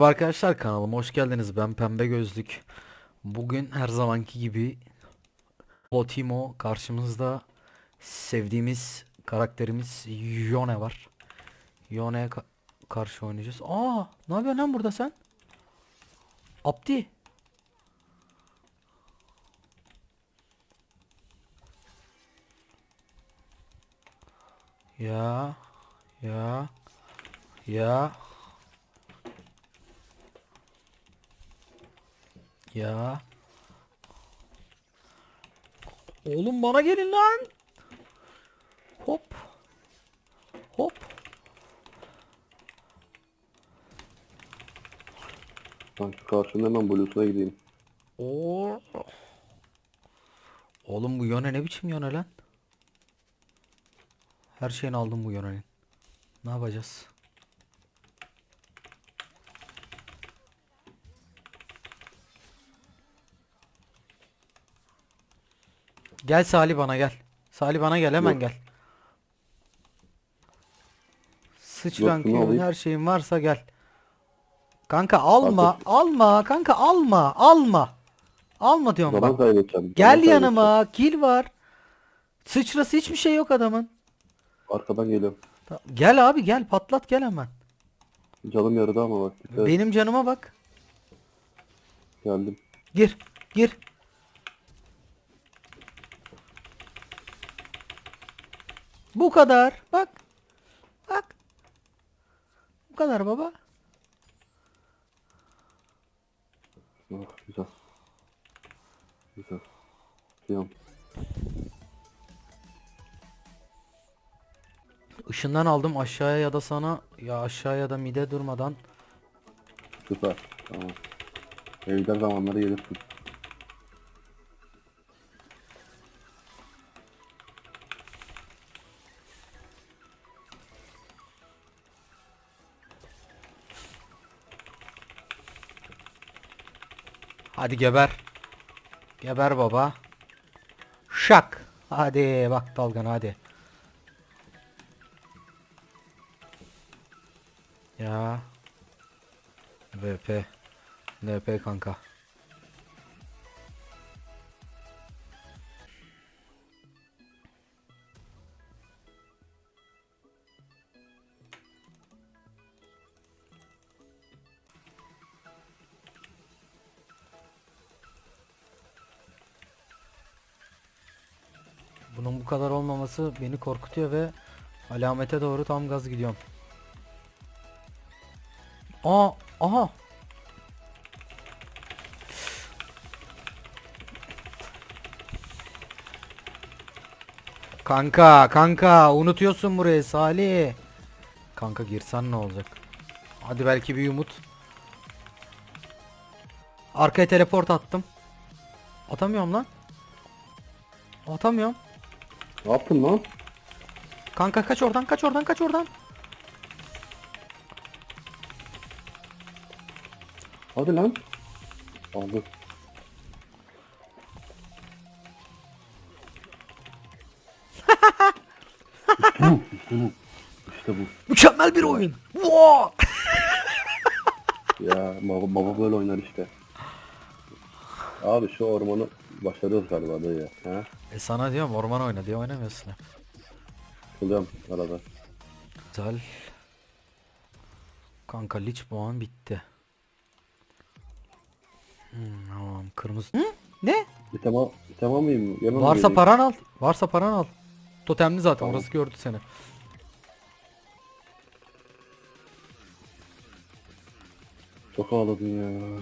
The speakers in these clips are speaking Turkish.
Arkadaşlar kanalıma hoş geldiniz. Ben Pembe Gözlük. Bugün her zamanki gibi Potimo karşımızda sevdiğimiz karakterimiz Yone var. Yone'ye ka- karşı oynayacağız. Aa, ne yapıyorsun lan burada sen? Abdi. Ya, ya, ya. Ya. Oğlum bana gelin lan. Hop. Hop. Ben şu karşının hemen Bluetooth'a gideyim. Oo. Oğlum bu yöne ne biçim yöne lan? Her şeyini aldım bu yönenin. Ne yapacağız? Gel Salih bana gel. Salih bana gel hemen Yok. gel. Sıç Yok, şunu alayım. her şeyin varsa gel. Kanka alma, alma, kanka alma, alma. Alma diyorum Zaman bak. kaybedeceğim. Gel zaman yanıma, kill var. Sıçrası hiçbir şey yok adamın. Arkadan geliyorum. Ta- Gel abi gel patlat gel hemen. Canım yarıda ama bak. Dikkat et. Benim canıma bak. Geldim. Gir, gir. Bu kadar. Bak. Bak. Bu kadar baba. Oh, güzel. Güzel. Tamam. Işından aldım aşağıya ya da sana ya aşağıya ya da mide durmadan. Süper. Tamam. Evler zamanları gelirsin. Hadi geber. Geber baba. Şak. Hadi bak dalgan hadi. Ya. VP. NP kanka. Bunun bu kadar olmaması beni korkutuyor ve alamete doğru tam gaz gidiyorum. Aa, aha. Kanka, kanka unutuyorsun burayı Salih. Kanka girsen ne olacak? Hadi belki bir umut. Arkaya teleport attım. Atamıyorum lan. Atamıyorum. Ne yaptın lan? Kanka kaç oradan kaç oradan kaç oradan. Hadi lan. Aldı. işte bu. işte bu. İşte bu. Mükemmel bir oyun. Wow! Ya baba, baba böyle oynar işte. Abi şu ormanı başarıyoruz galiba dayı ya. Ha? E sana diyorum orman oyna diye oynamıyorsun. Kılıyorum arada. Güzel. Kanka liç puan bitti. Hmm, tamam kırmızı. Hı? Ne? Bir tamam, bir tamam mıyım? Yanına Varsa geleyim? paran al. Varsa paran al. Totemli zaten Tamam. orası gördü seni. Çok ağladın ya.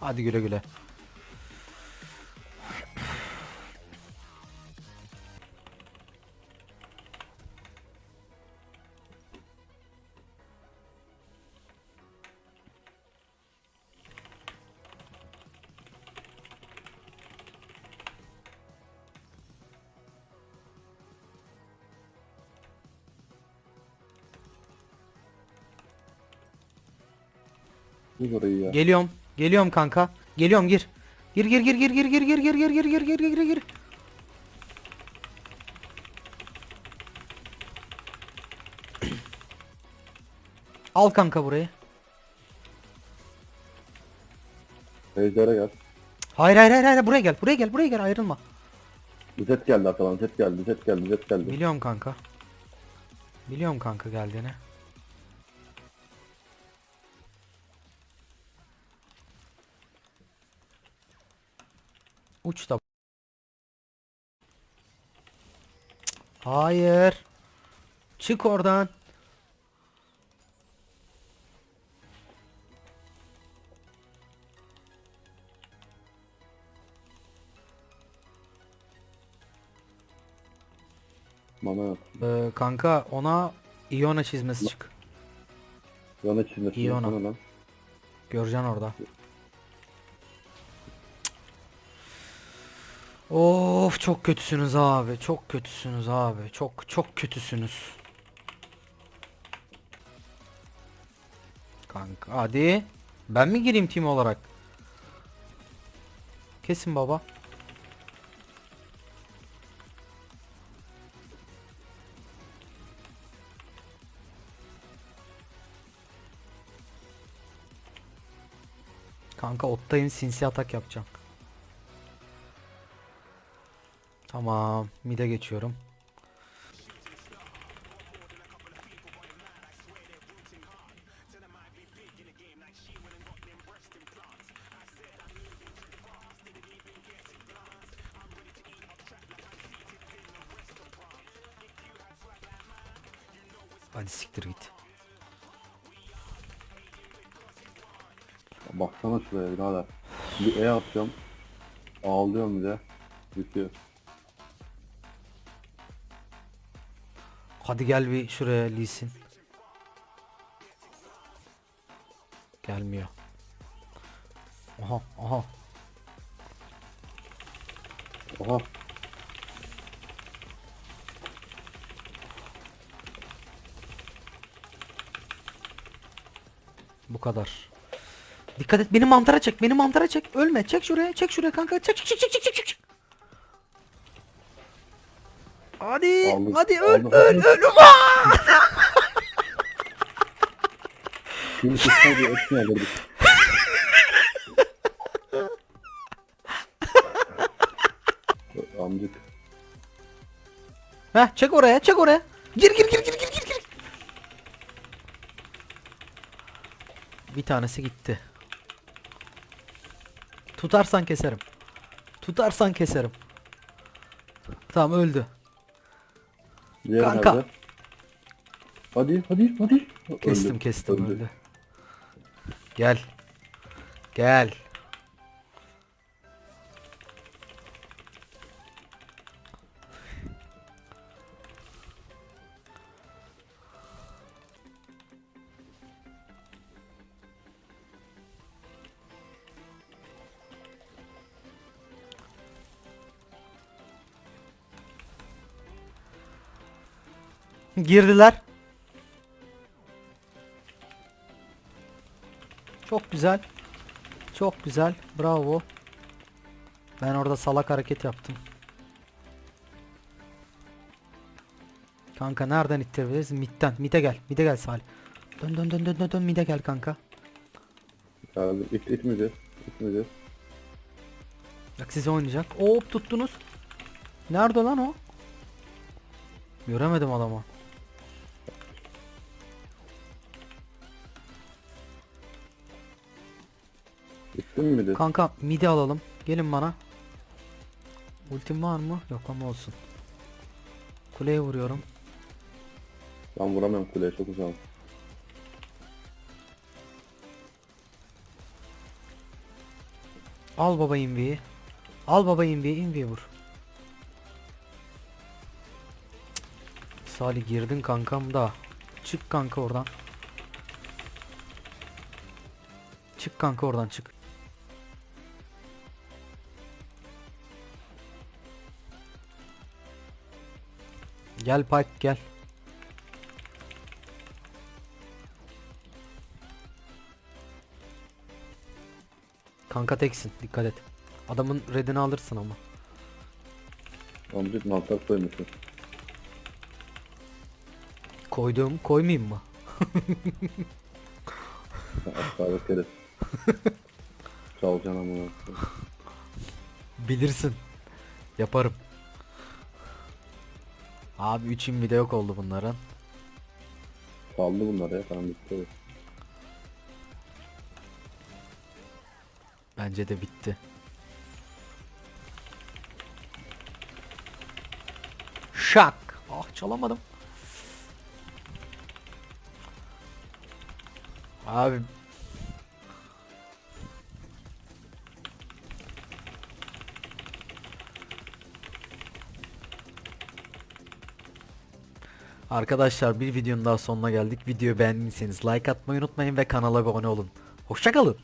Hadi güle güle. Bu orayı ya. Geliyorum. Geliyorum kanka. Geliyorum gir. Gir gir gir gir gir gir gir gir gir gir gir gir gir gir gir. Al kanka burayı. Ejder'e gel. Hayır hayır hayır hayır buraya gel. Buraya gel. Buraya gel ayrılma. Zet geldi arkadan. Zet geldi. Zet geldi. Zet geldi. Biliyorum kanka. Biliyorum kanka geldiğini. Uç da. Cık, Hayır. Çık oradan. Mana yok. Ee, kanka ona Iona çizmesi çık. Yana çizmesi. İyi ona. yapsana lan. Göreceksin orada. Of çok kötüsünüz abi. Çok kötüsünüz abi. Çok çok kötüsünüz. Kanka hadi. Ben mi gireyim team olarak? Kesin baba. Kanka ottayım sinsi atak yapacağım. Tamam. Mid'e geçiyorum. Hadi siktir git. Baksana şuraya birader. Bir E atacağım. Ağlıyorum bir de. Bitiyor. Hadi gel bir şuraya Lee'sin. Gelmiyor. Aha aha. Oha. Bu kadar. Dikkat et beni mantara çek. Beni mantara çek. Ölme. Çek şuraya. Çek şuraya kanka. Çek çek çek çek çek çek. Hadi. Aldım, hadi öl öl öl. Şimdi tutsaydı etini alırdık. Amcık. Heh çek oraya. Çek oraya. Gir gir gir gir gir gir gir. Bir tanesi gitti. Tutarsan keserim. Tutarsan keserim. Tamam öldü. Diğer Kanka. nerede? Hadi hadi hadi. Kestim Öldü, kestim öldü. Gel. Gel. Girdiler. Çok güzel. Çok güzel. Bravo. Ben orada salak hareket yaptım. Kanka nereden ittirebiliriz? Mid'den. Mid'e gel. Mid'e gel Salih. Dön dön dön dön dön dön mid'e gel kanka. Geldim. İt, itmeyeceğiz. İtmeyeceğiz. Bak size oynayacak. Hop tuttunuz. Nerede lan o? Göremedim adamı. İttin mi de? Kanka midi alalım. Gelin bana. Ultim var mı? Yok ama olsun. Kuleye vuruyorum. Ben vuramıyorum kuleye çok uzağım. Al baba inviyi. Al baba inviyi, inviyi vur. Salih girdin kankam da. Çık kanka oradan. Çık kanka oradan çık. Gel Pipe gel. Kanka teksin dikkat et. Adamın redini alırsın ama. Amcık mantar koymuşsun. Koyduğum koymayayım mı? Asla bekleriz. Çalacaksın ama. Bilirsin. Yaparım. Abi 3 video yok oldu bunların. Saldı bunlar ya tamam bitti. Bence de bitti. Şak. Ah çalamadım. Abi Arkadaşlar bir videonun daha sonuna geldik. Videoyu beğendiyseniz like atmayı unutmayın ve kanala abone olun. Hoşçakalın.